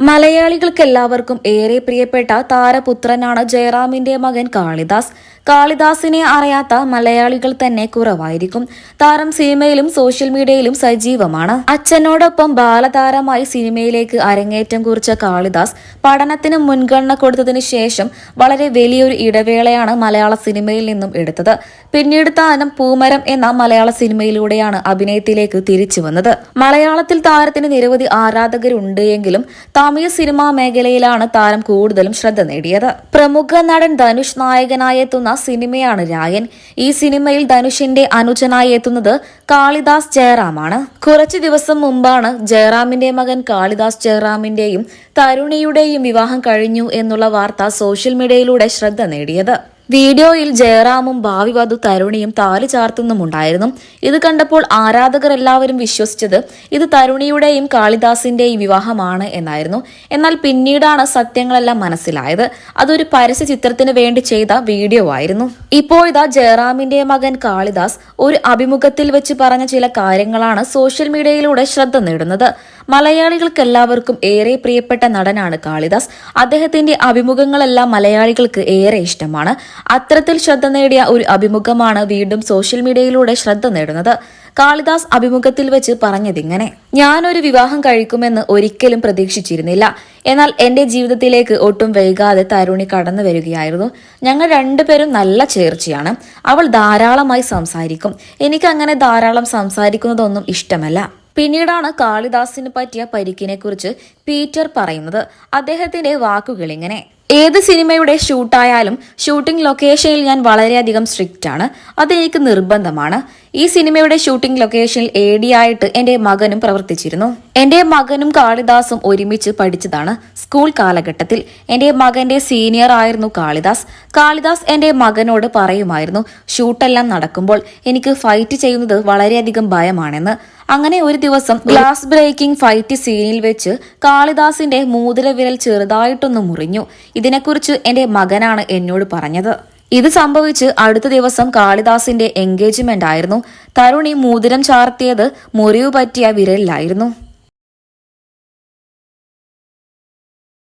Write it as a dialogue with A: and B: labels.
A: മലയാളികൾക്ക് എല്ലാവർക്കും ഏറെ പ്രിയപ്പെട്ട താരപുത്രനാണ് ജയറാമിന്റെ മകൻ കാളിദാസ്. കാളിദാസിനെ അറിയാത്ത മലയാളികൾ തന്നെ കുറവായിരിക്കും. താരം സിനിമയിലും സോഷ്യൽ മീഡിയയിലും സജീവമാണ്. അച്ഛനോടൊപ്പം ബാലതാരമായി സിനിമയിലേക്ക് അരങ്ങേറ്റം കുറിച്ച കാളിദാസ് പഠനത്തിന് മുൻഗണന കൊടുത്തതിനു ശേഷം വളരെ വലിയൊരു ഇടവേളയാണ് മലയാള സിനിമയിൽ നിന്നും എടുത്തത്. പിന്നീട് താരം പൂമരം എന്ന മലയാള സിനിമയിലൂടെയാണ് അഭിനയത്തിലേക്ക് തിരിച്ചു വന്നത്. മലയാളത്തിൽ താരത്തിന് നിരവധി ആരാധകരുണ്ട് എങ്കിലും തമിഴ് സിനിമാ മേഖലയിലാണ് താരം കൂടുതലും ശ്രദ്ധ നേടിയത്. പ്രമുഖ നടൻ ധനുഷ് നായകനായി എത്തുന്ന സിനിമയാണ് രായൻ. ഈ സിനിമയിൽ ധനുഷിന്റെ അനുജനായി എത്തുന്നത് കാളിദാസ് ജയറാമാണ്. കുറച്ചു ദിവസം മുമ്പാണ് ജയറാമിന്റെ മകൻ കാളിദാസ് ജയറാമിന്റെയും തരുണിയുടെയും വിവാഹം കഴിഞ്ഞു എന്നുള്ള വാർത്ത സോഷ്യൽ മീഡിയയിലൂടെ ശ്രദ്ധ നേടിയത്. വീഡിയോയിൽ ജയറാമും ഭാവി വധു തരുണിയും താലി ചാർത്തുന്നുമുണ്ടായിരുന്നു. ഇത് കണ്ടപ്പോൾ ആരാധകർ എല്ലാവരും വിശ്വസിച്ചത് ഇത് തരുണിയുടെയും കാളിദാസിന്റെയും വിവാഹമാണ് എന്നായിരുന്നു. എന്നാൽ പിന്നീടാണ് സത്യങ്ങളെല്ലാം മനസ്സിലായത്. അതൊരു പരസ്യ ചിത്രത്തിന് വേണ്ടി ചെയ്ത വീഡിയോ ആയിരുന്നു. ഇപ്പോഴിതാ ജയറാമിന്റെ മകൻ കാളിദാസ് ഒരു അഭിമുഖത്തിൽ വെച്ച് പറഞ്ഞ ചില കാര്യങ്ങളാണ് സോഷ്യൽ മീഡിയയിലൂടെ ശ്രദ്ധ നേടുന്നത്. മലയാളികൾക്ക് എല്ലാവർക്കും ഏറെ പ്രിയപ്പെട്ട നടനാണ് കാളിദാസ്. അദ്ദേഹത്തിന്റെ അഭിമുഖങ്ങളെല്ലാം മലയാളികൾക്ക് ഏറെ ഇഷ്ടമാണ്. അത്തരത്തിൽ ശ്രദ്ധ നേടിയ ഒരു അഭിമുഖമാണ് വീണ്ടും സോഷ്യൽ മീഡിയയിലൂടെ ശ്രദ്ധ നേടുന്നത്. കാളിദാസ് അഭിമുഖത്തിൽ വെച്ച് പറഞ്ഞതിങ്ങനെ ഞാനൊരു വിവാഹം കഴിക്കുമെന്ന് ഒരിക്കലും പ്രതീക്ഷിച്ചിരുന്നില്ല. എന്നാൽ എന്റെ ജീവിതത്തിലേക്ക് ഒട്ടും വൈകാതെ തരുണി കടന്നു വരികയായിരുന്നു. ഞങ്ങൾ രണ്ടുപേരും നല്ല ചേർച്ചയാണ്. അവൾ ധാരാളമായി സംസാരിക്കും. എനിക്ക് അങ്ങനെ ധാരാളം സംസാരിക്കുന്നതൊന്നും ഇഷ്ടമല്ല. പിന്നീടാണ് കാളിദാസിന് പറ്റിയ പരിക്കിനെ കുറിച്ച് പീറ്റർ പറയുന്നത്. അദ്ദേഹത്തിന്റെ വാക്കുകൾ ഇങ്ങനെ ഏത് സിനിമയുടെ ഷൂട്ടായാലും ഷൂട്ടിംഗ് ലൊക്കേഷനിൽ ഞാൻ വളരെയധികം സ്ട്രിക്റ്റ് ആണ് അതെനിക്ക് നിർബന്ധമാണ്. ഈ സിനിമയുടെ ഷൂട്ടിംഗ് ലൊക്കേഷനിൽ ഡി ആയിട്ട് എന്റെ മകനും പ്രവർത്തിച്ചിരുന്നു. എന്റെ മകനും കാളിദാസും ഒരുമിച്ച് പഠിച്ചതാണ് സ്കൂൾ കാലഘട്ടത്തിൽ. എന്റെ മകന്റെ സീനിയർ ആയിരുന്നു കാളിദാസ്. കാളിദാസ് എന്റെ മകനോട് പറയുമായിരുന്നു ഷൂട്ടെല്ലാം നടക്കുമ്പോൾ എനിക്ക് ഫൈറ്റ് ചെയ്യുന്നത് വളരെയധികം ഭയമാണെന്ന്. അങ്ങനെ ഒരു ദിവസം ഗ്ലാസ് ബ്രേക്കിംഗ് ഫൈറ്റ് സീനിൽ വെച്ച് കാളിദാസിന്റെ മൂതിര വിരൽ ചെറുതായിട്ടൊന്ന് മുറിഞ്ഞു. ഇതിനെക്കുറിച്ച് എന്റെ മകനാണ് എന്നോട് പറഞ്ഞത്. ഇത് സംഭവിച്ച് അടുത്ത ദിവസം കാളിദാസിന്റെ എൻഗേജ്മെന്റ് ആയിരുന്നു. തരുണി മൂതിരം ചാർത്തിയത് മുറിവ് പറ്റിയ വിരലിലായിരുന്നു.